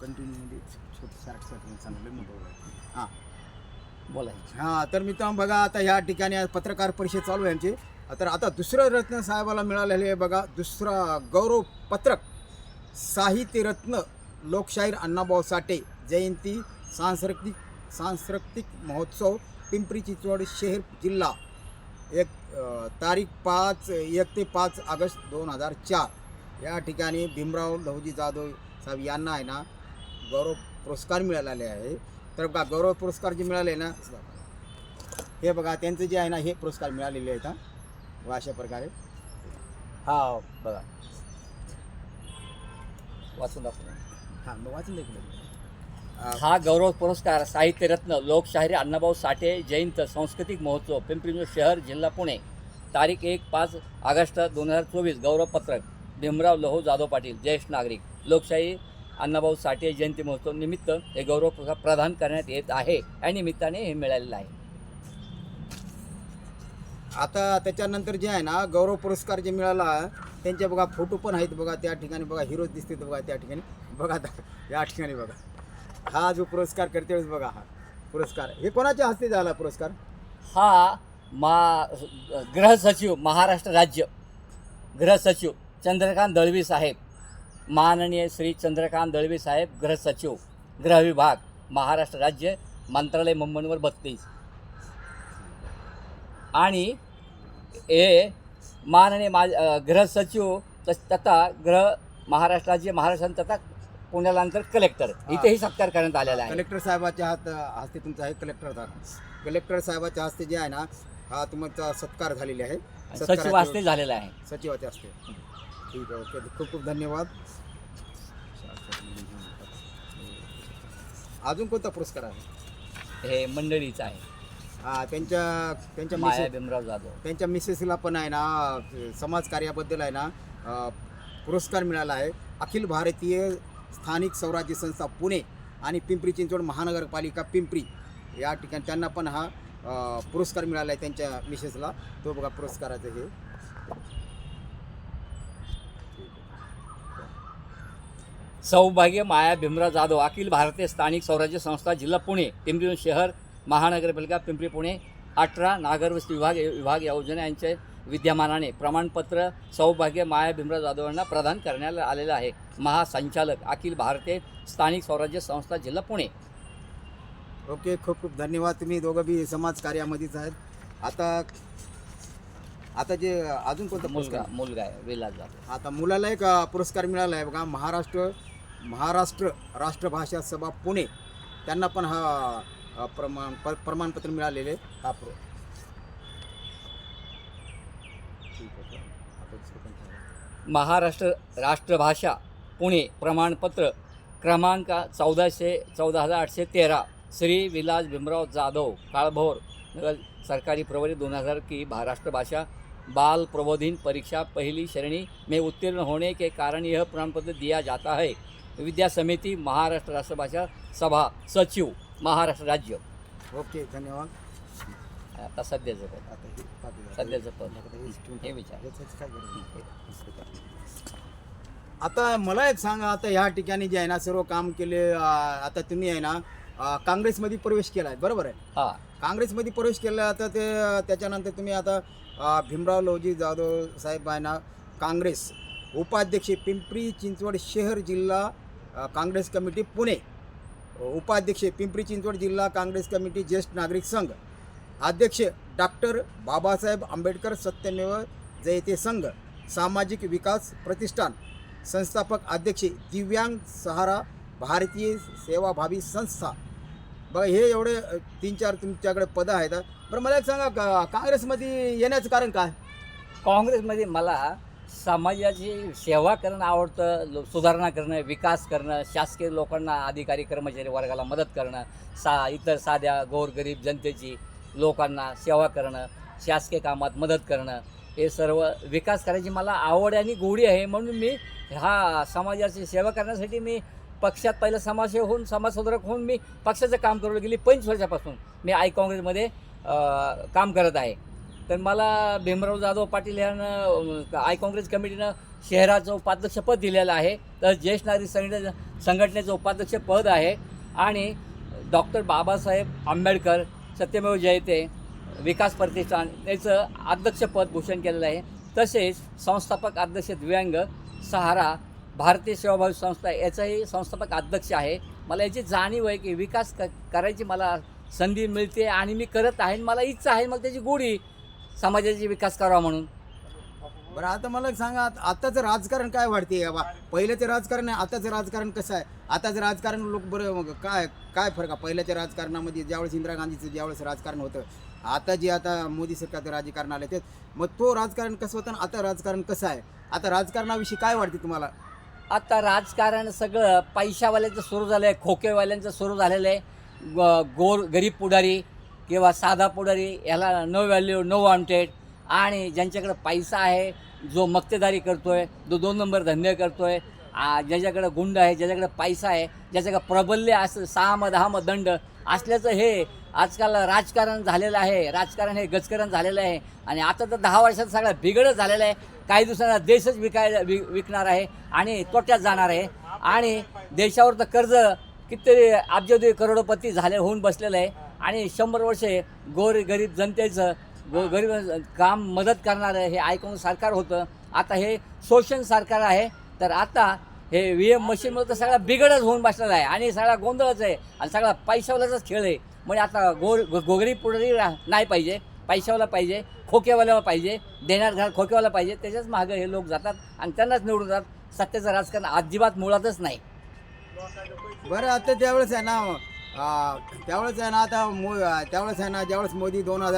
Continue म्हणजे छोटं चांगलं मोठं हां. बोलायचं हां तर मित्रांनो बघा आता ह्या ठिकाणी पत्रकार परिषद चालू आहे यांची तर आता दुसरं रत्न साहेबाला मिळालेले आहे बघा दुसरा गौरव पत्रक साहित्य रत्न लोकशाहीर अण्णाभाऊ साठे जयंती सांस्कृतिक सांस्कृतिक महोत्सव पिंपरी चिंचवड शहर जिल्हा एक तारीख पाच एक ते पाच ऑगस्ट दोन हजार चार. या ठिकाणी भीमराव लहुजी जाधव साहेब यांना आहे ना गौरव पुरस्कार मिळालेले आहे. तर बघा गौरव पुरस्कार जे मिळाले ना हे बघा त्यांचं जे आहे ना हे पुरस्कार मिळालेले आहेत हा. अशा प्रकारे. हा बघा. वाचून दाखव हां मग वाचून दाखवलं हा. गौरव पुरस्कार साहित्यरत्न लोकशाहीर अण्णाभाऊ साठे जयंत सांस्कृतिक महोत्सव पिंपरी शहर जिल्हा पुणे. तारीख एक पाच ऑगस्ट दोन हजार चोवीस गौरवपत्रक भीमराव लहो जाधव पाटील ज्येष्ठ नागरिक. लोकशाही अण्णाभाऊ साठे जयंती महोत्सव निमित्त हे गौरव पुरस्कार प्रदान करण्यात येत आहे. या निमित्ताने हे मिळालेलं आहे. आता त्याच्यानंतर जे आहे ना गौरव पुरस्कार जे मिळाला त्यांचे बघा फोटो पण आहेत बघा त्या ठिकाणी. बघा हिरोज दिसते बघा त्या ठिकाणी. बघा या ठिकाणी बघा. हा जो पुरस्कार करते वेळेस बघा हा पुरस्कार. हे कोणाच्या हस्ते झाला पुरस्कार? हा मा गृह सचिव महाराष्ट्र राज्य. गृह सचिव चंद्रकांत दळवी साहेब. माननीय श्री चंद्रकांत दळवी साहेब गृह सचिव गृह विभाग महाराष्ट्र राज्य मंत्रालय मुंबई नंबर बत्तीस. आणि हे माननीय मा अ, गृह सचिव तस- तथा गृह महाराष्ट्र राज्य महाराष्ट्र तथा पुण्याला नंतर कलेक्टर इथेही सत्कार करण्यात आलेला आहे. कलेक्टर साहेबाच्या हात हस्ते तुमचा आहे कलेक्टर कलेक्टर साहेबाच्या हस्ते जे आहे ना हा तुमचा सत्कार झालेले आहे. सचिव हस्ते झालेला आहे. सचिवाच्या हस्ते. ठीक आहे ओके. खूप खूप धन्यवाद. अजून कोणता पुरस्कार आहे? हे मंडळीचं आहे. हा त्यांच्या त्यांच्या माया मिसेस भीमराव जाधव. त्यांच्या मिसेसला पण आहे ना समाज कार्याबद्दल आहे ना अ, पुरस्कार मिळाला आहे. अखिल भारतीय स्थानिक स्वराज्य संस्था पुणे आणि पिंपरी चिंचवड महानगरपालिका पिंपरी या ठिकाणी त्यांना पण हा अ, पुरस्कार मिळाला आहे त्यांच्या मिसेसला. तो बघा पुरस्काराचं हे. सौभाग्य माया भीमराव जाधव अखिल भारतीय स्थानिक स्वराज्य संस्था जिल्हा पुणे पिंपरी शहर महानगरपालिका पिंपरी पुणे अठरा नागरवस्ती विभाग विभाग योजना यांचे विद्यमानाने प्रमाणपत्र सौभाग्य माया भीमराव जाधव यांना प्रदान करण्यात आलेलं आहे. महासंचालक अखिल भारतीय स्थानिक स्वराज्य संस्था जिल्हा पुणे. ओके खूप खूप धन्यवाद. तुम्ही दोघं बी समाज कार्यामध्येच आहेत. आता आता जे अजून कोणता मुलगा मुलगा आहे विलास जाधव. आता मुलाला एक पुरस्कार मिळाला आहे बघा महाराष्ट्र महाराष्ट्र राष्ट्रभाषा सभा पुणे त्यांना पण हा प्रमाण प- प्रमाणपत्र मिळालेले हा प्रो महाराष्ट्र राष्ट्रभाषा पुणे प्रमाणपत्र क्रमांक चौदाशे चौदा हजार आठशे तेरा. श्री विलास भीमराव जाधव काळभोर नगर सरकारी प्रवरी दोन हजार की महाराष्ट्र भाषा बाल प्रबोधिन परीक्षा पहली श्रेणी में उत्तीर्ण होने के कारण यह प्रमाण पत्र दिया जाता है। विद्या समिति महाराष्ट्र राष्ट्रभाषा सभा सचिव महाराष्ट्र राज्य. ओके धन्यवाद. आता सध्याचं पद हे. सध्याचं पद हे विचार? आता मला एक सांगा आता ह्या ठिकाणी जे आहे ना सर्व काम केले आता तुम्ही आहे ना काँग्रेसमध्ये प्रवेश केला आहे बरोबर आहे? हां. काँग्रेसमध्ये प्रवेश केला आता ते त्याच्यानंतर तुम्ही आता भीमराव लोजी जाधव साहेब आहे ना काँग्रेस उपाध्यक्ष पिंपरी चिंचवड शहर जिल्हा काँग्रेस कमिटी पुणे. उपाध्यक्ष पिंपरी चिंचवड जिल्हा काँग्रेस कमिटी ज्येष्ठ नागरिक संघ. अध्यक्ष डॉक्टर बाबासाहेब आंबेडकर सत्यमेव जयते संघ. सामाजिक विकास प्रतिष्ठान. संस्थापक अध्यक्ष दिव्यांग सहारा भारतीय सेवाभावी संस्था. बघा हे एवढे तीन चार तुमच्याकडे पदं आहेत. बरं मला एक सांगा का- काँग्रेसमध्ये येण्याचं कारण काय? काँग्रेसमध्ये मला समाजाची सेवा करणं आवडतं लो सुधारणा करणं विकास करणं शासकीय लोकांना अधिकारी कर्मचारी वर्गाला मदत करणं सा इतर साध्या गोरगरीब जनतेची लोकांना सेवा करणं शासकीय कामात मदत करणं हे सर्व विकास करायची मला आवड आणि गोडी आहे. म्हणून मी हा समाजाची सेवा करण्यासाठी मी पक्षात पहिलं समाजसेवक होऊन समाजसुधारक होऊन मी पक्षाचं काम करू गेली. पंचवीस वर्षापासून मी आय काँग्रेसमध्ये काम करत आहे. तर मला भीमराव जाधव पाटील यानं आय काँग्रेस कमिटीनं शहराचं उपाध्यक्षपद दिलेलं आहे. तर ज्येष्ठ नागरिक संघटने संघटनेचं उपाध्यक्षपद आहे. आणि डॉक्टर बाबासाहेब आंबेडकर सत्यमेव जयते विकास प्रतिष्ठान याचं अध्यक्षपद घोषण केलेलं आहे. तसेच संस्थापक अध्यक्ष दिव्यांग सहारा भारतीय सेवाभावी संस्था याचाही संस्थापक अध्यक्ष आहे. मला याची जाणीव आहे की विकास क करायची मला संधी मिळते आणि मी करत आहे मला इच्छा आहे मग त्याची गोडी समाजाची विकास करावा म्हणून. बरं आता मला एक सांगा आत- आताचं राजकारण काय वाढते बा पहिल्याचं राजकारण आहे आताचं राजकारण कसं आहे? आताचं राजकारण लोक बरं मग काय काय फरक आहे? पहिल्याच्या राजकारणामध्ये ज्यावेळेस इंदिरा गांधीचं ज्यावेळेस राजकारण होतं आता जे आता मोदी सरकारचं राजकारण आलं ते मग तो राजकारण कसं होतं आणि आता राजकारण कसं आहे? आता राजकारणाविषयी काय वाटते तुम्हाला? आता राजकारण सगळं पैशावाल्यांचं सुरू झालं आहे खोकेवाल्यांचं सुरू झालेलं आहे. ग- गोर गरीब पुढारी किंवा साधा पुढारी याला नो व्हॅल्यू नो वॉन्टेड आणि ज्यांच्याकडं पैसा आहे जो मक्तेदारी करतो आहे जो दोन नंबर धंदे करतो आहे ज्याच्याकडं गुंड आहे ज्याच्याकडे पैसा आहे ज्याच्याकडं प्रबल्य असं सहा म दहा म दंड असल्याचं हे आजकाल राजकारण झालेलं आहे. राजकारण हे गजकरण झालेलं आहे. आणि आता तर दहा वर्षात सगळं बिघडच झालेलं आहे. काही दिवसांना देशच विकाय वि विकणार आहे आणि तोट्यात जाणार आहे. आणि देशावर तर कर्ज कितीतरी अब्जोदी करोडोपती झाले होऊन बसलेलं आहे. आणि शंभर वर्षे गोर गरीब जनतेचं गो गरीब काम मदत करणारं हे ऐकून सरकार होतं. आता हे शोषण सरकार आहे. तर आता हे व्ही एम मशीनमुळे तर सगळा बिघडच होऊन बसलेला आहे. आणि सगळा गोंधळच आहे. आणि सगळा पैशावाल्याचाच खेळ आहे. म्हणजे आता गोर गोगरी गोगरी पुढे नाही पाहिजे. पैशावाला पाहिजे. खोकेवाल्याला पाहिजे. देणार घर खोकेवाला पाहिजे. त्याच्याच मागं हे लोक जातात आणि त्यांनाच निवडून जातात सत्याचं राजकारण अजिबात मुळातच नाही. बरं आता त्यावेळेस आहे ना त्यावेळेस आहे ना आता मो त्यावेळेस आहे ना ज्यावेळेस मोदी दोन हजार